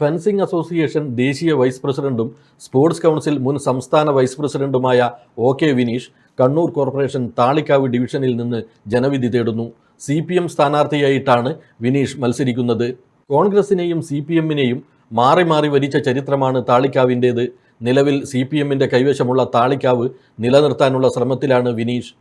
Fencing association ദേശീയ vice പ്രസിഡന്റും sports council മുൻ സംസ്ഥാന വൈസ് പ്രസിഡന്റുമായ O K Vineesh Kannur corporation Thalikkavu ഡിവിഷനിൽ നിന്ന് ജനവിധി തേടുന്നു. സി പി എം സ്ഥാനാർത്ഥിയായിട്ടാണ് വിനീഷ് മത്സരിക്കുന്നത്. കോൺഗ്രസിനെയും സി പി എമ്മിനെയും മാറി മാറി വരിച്ച ചരിത്രമാണ് താളിക്കാവിന്റേത് നിലവിൽ സി പി എമ്മിന്റെ കൈവശമുള്ള താളിക്കാവ് നിലനിർത്താനുള്ള ശ്രമത്തിലാണ് വിനീഷ്.